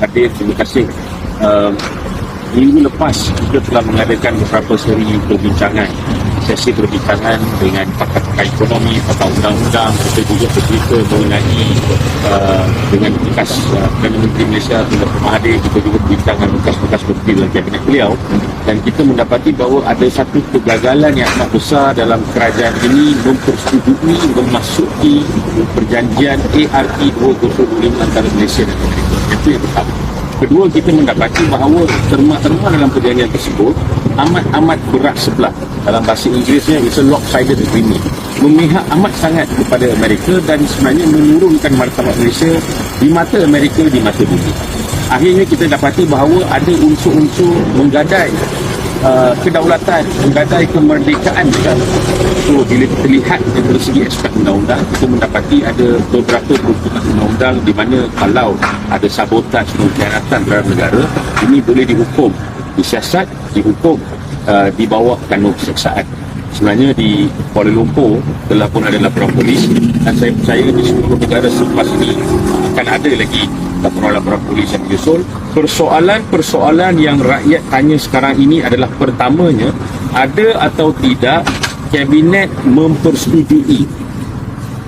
hadir. Terima kasih. Uh, minggu lepas kita telah mengadakan beberapa seri perbincangan sesi perbincangan dengan pakar-pakar ekonomi, pakar undang-undang kita juga bercerita mengenai uh, dengan bekas uh, Perdana Menteri Malaysia Tun Mahathir kita juga berbincang dengan bekas-bekas menteri dalam kabinet beliau. Dan kita mendapati bahawa ada satu kegagalan yang amat besar dalam kerajaan ini mempersetujui memasuki perjanjian ARP 205 antara Malaysia dan Amerika. Itu yang pertama Kedua, kita mendapati bahawa terma-terma dalam perjanjian tersebut amat-amat berat sebelah. Dalam bahasa Inggerisnya, it's a lopsided agreement. Memihak amat sangat kepada Amerika dan sebenarnya menurunkan martabat Malaysia di mata Amerika, di mata bumi. Akhirnya kita dapati bahawa ada unsur-unsur menggadai uh, kedaulatan, menggadai kemerdekaan kita. So, bila kita lihat dari segi aspek undang-undang, kita mendapati ada beberapa peruntukan undang-undang di mana kalau ada sabotaj pengkhianatan terhadap negara, ini boleh dihukum, disiasat, dihukum uh, di bawah kanun keseksaan. Sebenarnya di Kuala Lumpur telah pun ada laporan polis dan saya percaya di seluruh negara selepas ini akan ada lagi laporan-laporan polis yang menyusul. Persoalan-persoalan yang rakyat tanya sekarang ini adalah pertamanya, ada atau tidak Kabinet mempersetujui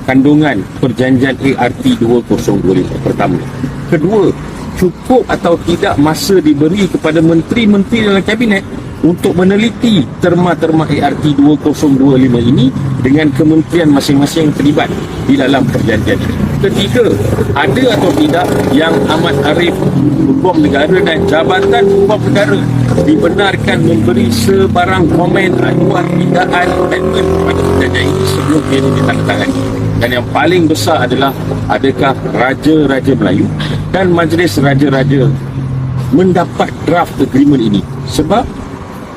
kandungan perjanjian ART 2025 pertama. Kedua, cukup atau tidak masa diberi kepada menteri-menteri dalam kabinet untuk meneliti terma-terma ART 2025 ini dengan kementerian masing-masing terlibat di dalam perjanjian ini. Ketiga, ada atau tidak yang amat arif hukum negara dan jabatan hukum negara dibenarkan memberi sebarang komen, aduan, pindaan, statement kepada perjanjian ini sebelum ia ditandatangani. Dan yang paling besar adalah adakah Raja-Raja Melayu dan Majlis Raja-Raja mendapat draft agreement ini sebab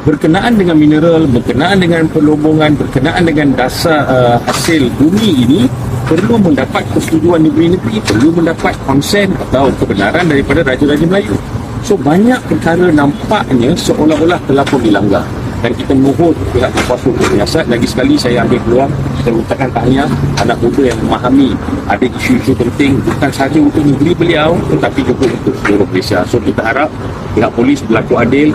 berkenaan dengan mineral, berkenaan dengan perlombongan, berkenaan dengan dasar uh, hasil bumi ini perlu mendapat persetujuan negeri-negeri, perlu mendapat konsen atau kebenaran daripada Raja-Raja Melayu. So banyak perkara nampaknya seolah-olah telah pun dilanggar dan kita mohon pihak kuasa hukum menyiasat lagi sekali saya ambil peluang kita ucapkan tahniah anak muda yang memahami ada isu-isu penting bukan sahaja untuk negeri beliau tetapi juga untuk seluruh Malaysia. So kita harap pihak polis berlaku adil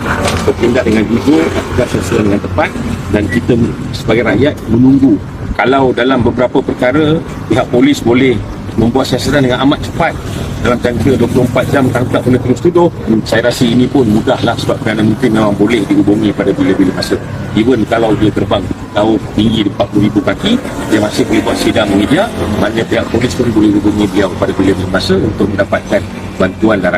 bertindak dengan jujur dan sesuai dengan tepat dan kita sebagai rakyat menunggu. Kalau dalam beberapa perkara pihak polis boleh membuat siasatan dengan amat cepat dalam jangka 24 jam tanpa boleh terus tuduh saya rasa ini pun mudahlah sebab Perdana Menteri memang boleh dihubungi pada bila-bila masa. Even kalau dia terbang tahu tinggi 40,000 kaki dia masih boleh buat sidang media maknanya pihak polis pun boleh hubungi beliau pada bila-bila masa untuk mendapatkan bantuan darat